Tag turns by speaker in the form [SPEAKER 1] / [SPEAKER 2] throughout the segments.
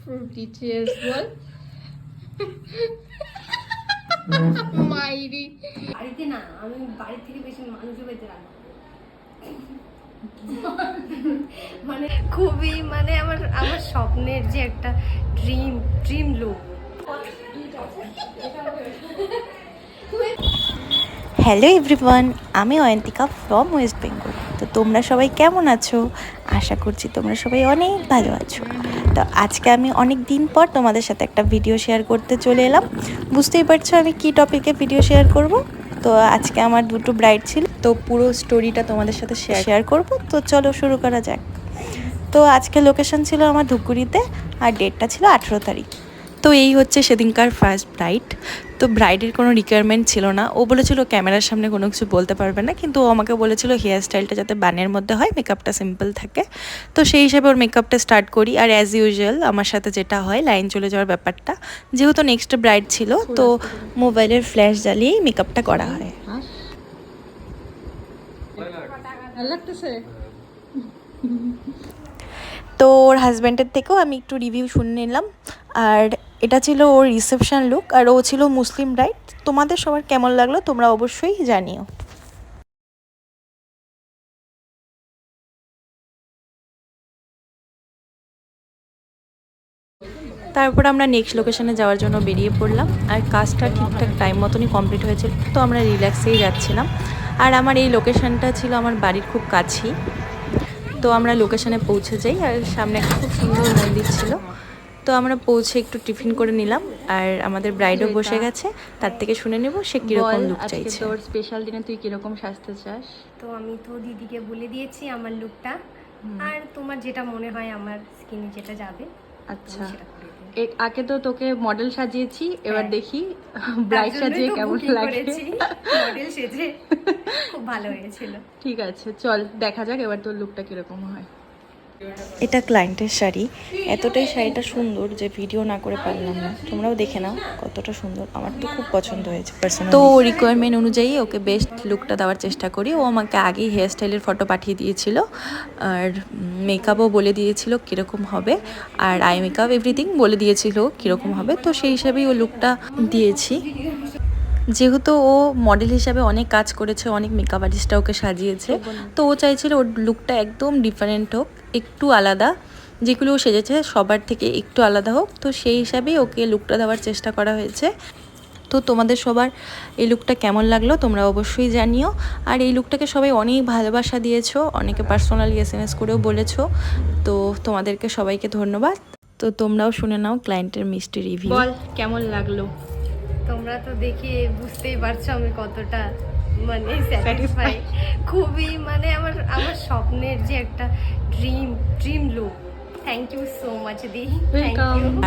[SPEAKER 1] Frooti cheers বল মাইরি
[SPEAKER 2] বাড়িতে না আমি বাড়ির থেকে বেশি মাংস পেতে রান্না মানে খুবই মানে আমার আমার স্বপ্নের যে একটা dream dream look
[SPEAKER 3] hello everyone আমি অয়ন্তিকা ফ্রম ওয়েস্ট বেঙ্গল তো তোমরা সবাই কেমন আছো? আশা করছি তোমরা সবাই অনেক ভালো আছো। তো আজকে আমি অনেক দিন পর তোমাদের সাথে একটা ভিডিও শেয়ার করতে চলে এলাম। বুঝতেই পারছ আমি কি টপিকে ভিডিও শেয়ার করব? তো আজকে আমার দুটো ব্রাইড ছিল, তো পুরো স্টোরিটা তোমাদের সাথে শেয়ার করব। তো চলো শুরু করা যাক। তো আজকে লোকেশন ছিল আমার ধুপগুড়িতে, আর ডেটটা ছিল আঠেরো তারিখ। তো এই হচ্ছে সেদিনকার ফার্স্ট ব্রাইড তো ব্রাইডের কোনো রিকোয়ারমেন্ট ছিল না। ও বলেছিল, ক্যামেরার সামনে কোনো কিছু বলতে পারবে না। কিন্তু ও আমাকে বলেছিল হেয়ার স্টাইলটা যাতে বানের মধ্যে হয় মেকআপটা সিম্পল থাকে। তো সেই হিসাবে ওর মেকআপটা স্টার্ট করি। আর অ্যাজ ইউজুয়াল আমার সাথে যেটা হয় লাইন চলে যাওয়ার ব্যাপারটা। যেহেতু নেক্সট ব্রাইড ছিল, তো মোবাইলের ফ্ল্যাশ জ্বালিয়েই মেকআপটা করা হয়।
[SPEAKER 1] লাগতেছে?
[SPEAKER 3] তো ওর হাজব্যান্ডের থেকেও আমি একটু রিভিউ শুনে নিলাম। আর এটা ছিল ওর রিসেপশান লুক আর ও ছিল মুসলিম রাইট তোমাদের সবার কেমন লাগল তোমরা অবশ্যই জানিও। তারপর আমরা নেক্সট লোকেশনে যাওয়ার জন্য বেরিয়ে পড়লাম। আর কাজটা ঠিকঠাক টাইম মতনই কমপ্লিট হয়েছিল, তো আমরা রিল্যাক্সেই যাচ্ছিলাম। আর আমার এই লোকেশনটা ছিল আমার বাড়ির খুব কাছেই। তো আমরা লোকেশনে পৌঁছে যাই আর সামনে একটা খুব সুন্দর মন্দির ছিল। তো আমরা পৌঁছে একটু টিফিন করে নিলাম আর আমাদের ব্রাইডও বসে গেছে তার থেকে শুনে নেব সে কীরকম লুক চাইছে।
[SPEAKER 1] তোর স্পেশাল দিনে তুই কীরকম সাজতে চাস?
[SPEAKER 2] তো আমি তো দিদিকে বলে দিয়েছি আমার লুকটা আর তোমার যেটা মনে হয় আমার স্কিনে যেটা যাবে
[SPEAKER 1] আচ্ছা। আগে তো তোকে মডেল সাজিয়েছি এবার
[SPEAKER 2] হ্যাঁ।
[SPEAKER 1] দেখি ব্রাইড সাজিয়ে কেমন লাগে।
[SPEAKER 2] model সেজে। খুব ভালো হয়েছিল।
[SPEAKER 1] ঠিক আছে চল দেখা যাক এবার তোর লুকটা কীরকম হয়।
[SPEAKER 3] এটা ক্লায়েন্টের শাড়ি। এতটাই শাড়িটা সুন্দর যে ভিডিও না করে পারলাম না। তোমরাও দেখে নাও কতটা সুন্দর। আমার তো খুব পছন্দ হয়েছে তো রিকোয়ারমেন্ট অনুযায়ী ওকে বেস্ট লুকটা দেওয়ার চেষ্টা করি। ও আমাকে আগেই হেয়ার স্টাইলের ফটো পাঠিয়ে দিয়েছিল। আর মেকআপও বলে দিয়েছিল কীরকম হবে। আর আই মেকআপ এভরিথিং বলে দিয়েছিল কীরকম হবে। তো সেই হিসাবেই ও লুকটা দিয়েছি। যেহেতু ও মডেল হিসাবে অনেক কাজ করেছে অনেক মেকআপ আর্টিস্টরা ওকে সাজিয়েছে তো ও চাইছিল ওর লুকটা একদম ডিফারেন্ট হোক একটু আলাদা যেগুলো ও সেজেছে সবার থেকে একটু আলাদা হোক তো সেই হিসাবেই ওকে লুকটা দেওয়ার চেষ্টা করা হয়েছে। তো তোমাদের সবার এই লুকটা কেমন লাগল তোমরা অবশ্যই জানিও। আর এই লুকটাকে সবাই অনেক ভালোবাসা দিয়েছ অনেকে পার্সোনালি এস এম এস করেও বলেছ তো তোমাদেরকে সবাইকে ধন্যবাদ। তো তোমরাও শুনে নাও ক্লায়েন্টের মিষ্টি রিভিউ
[SPEAKER 1] বল কেমন লাগল?
[SPEAKER 2] তোমরা তো দেখে বুঝতেই পারছ আমি কতটা মানে স্যাটিসফাই খুবই মানে আমার আমার স্বপ্নের যে একটা dream dream look thank you so much দি.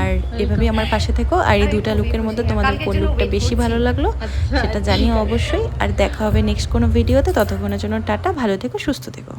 [SPEAKER 3] আর এভাবেই আমার পাশে থেকো। আর এই দুটা লুকের মধ্যে তোমাদের কোন লুকটা বেশি ভালো লাগল
[SPEAKER 1] আচ্ছা,
[SPEAKER 3] সেটা জানিও অবশ্যই। আর দেখা হবে নেক্সট কোনো ভিডিওতে ততক্ষণের জন্য টাটা ভালো থেকো সুস্থ থেকো।